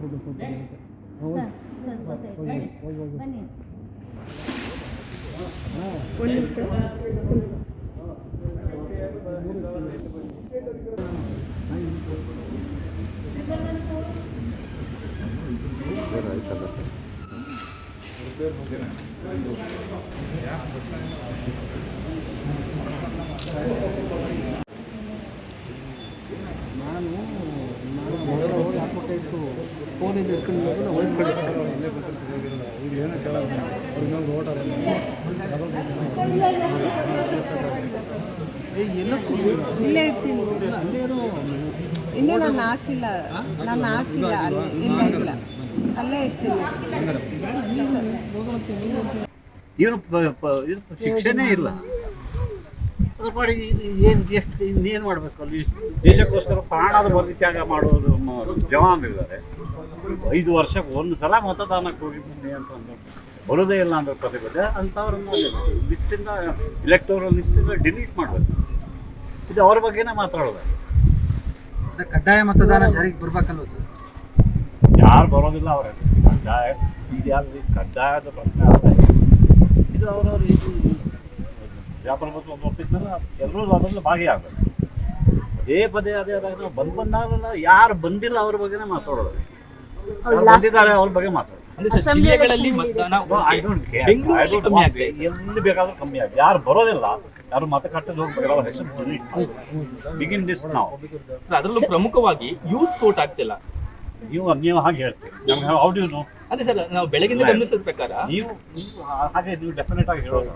ಒಂದು ಫೋಟೋ ಬರುತ್ತೆ ಸರ್, ಸ್ವಲ್ಪ ಸೈಡ್ ಬನ್ನಿ. ಬನ್ನಿ ಒಂದು ನಿಮಿಷ ನಾನು ನಾನು ಮೊದಲು ಫೋನಿಂದ ಇಟ್ಕೊಂಡು ನಾವು ವೈಟ್ ಇಲ್ಲೇ ಏನೋ ಕೇಳೋದು ಓಟಾರ ಏ ಇರ್ತೀನಿ. ಅಲ್ಲೇ ಇನ್ನೂ ನಾನು ಹಾಕಿಲ್ಲ. ನಾನು ಹಾಕಿಲ್ಲ. ಅಲ್ಲಿ ಇಲ್ಲ ಇಲ್ಲ ಅಲ್ಲೇ ಇರ್ತೀನಿ. ಇವನು ಶಿಕ್ಷೆನೇ ಇಲ್ಲ. ಅದ್ರ ಪಾಡಿಗೆ ಇದು ಏನು ಎಷ್ಟು ಇನ್ನೇನು ಮಾಡಬೇಕು ಅಲ್ಲಿ? ದೇಶಕ್ಕೋಸ್ಕರ ಪ್ರಾಣದ ಬಲಿ ತ್ಯಾಗ ಮಾಡೋದು ಜವಾನರಿದ್ದಾರೆ ಐದು ವರ್ಷಕ್ಕೆ ಒಂದು ಸಲ ಮತದಾನಕ್ಕೆ ಹೋಗಿದ್ದೀನಿ ಅಂತ ಅಂದ್ರೆ ಬರೋದೇ ಇಲ್ಲ ಅಂದ್ರೆ ಪ್ರತಿಭಟನೆ ಅಂಥವ್ರನ್ನ ಲಿಸ್ಟಿಂದ ಇಲೆಕ್ಟೋರಲ್ ಲಿಸ್ಟಿಂದ ಡಿಲೀಟ್ ಮಾಡಬೇಕು. ಇದು ಅವ್ರ ಬಗ್ಗೆನೇ ಮಾತಾಡೋದು. ಕಡ್ಡಾಯ ಮತದಾನ ಜಾರಿಗೆ ಬರ್ಬೇಕಲ್ವ ಸರ್? ಯಾರು ಬರೋದಿಲ್ಲ ಅವ್ರ. ಕಡ್ಡಾಯ ಕಡ್ಡಾಯ ಇದ್ಯಾವ್ದು ಕಡ್ಡಾಯದ ಪ್ರಶ್ನೆ ಇದು ಅವರವ್ರು ಇದು ವ್ಯಾಪಾರತ್ವ ಒಪ್ಪಿದ್ಮೇಲೆ ಎಲ್ಲರೂ ಅದರಲ್ಲಿ ಭಾಗಿಯಾಗಬೇಕು ಪದೇ ಪದೇ ಅದೇ ಅದಾಗ ನಾವು ಬಂದು ಬಂದಾಗಲ್ಲ ಯಾರು ಬಂದಿಲ್ಲ ಅವ್ರ ಬಗ್ಗೆನೇ ಮಾತಾಡೋದು. ಯಾರು ಬಂದಿದ್ದಾರೆ ಅವ್ರ ಬಗ್ಗೆ ಮಾತಾಡೋದು. ಜಿಲ್ಲೆಗಳಲ್ಲಿ ಮತದಾನ ಐ ಡೋಂಟ್ ಎಲ್ಲಿ ಬೇಕಾದ್ರೂ ಕಮ್ಮಿ ಆಗಿದೆ. ಯಾರು ಬರೋದಿಲ್ಲ ಯಾರು ಮತ ಕಟ್ಟದ ಹೋಗ್ಬೇಕಲ್ಲ ಹೆಸರು ಬಿಗಿನ್ ದಿಸ್ ನಾವು ಸರ್ ಅದರಲ್ಲೂ ಪ್ರಮುಖವಾಗಿ ಯೂತ್ ಸೋಟ್ ಆಗ್ತಿಲ್ಲ. ನೀವು ನೀವು ಹಾಗೆ ಹೇಳ್ತೀರಿ. ನಮ್ಗೆ ಹೌ ಡ್ಯೂ ನೋ ಅದೇ ಸರ್ ನಾವು ಬೆಳಗಿಂದ ಗಮನಿಸಿದ ಪ್ರಕಾರ ನೀವು ಹಾಗೆ ನೀವು ಡೆಫಿನೆಟ್ ಆಗಿ ಹೇಳೋದು.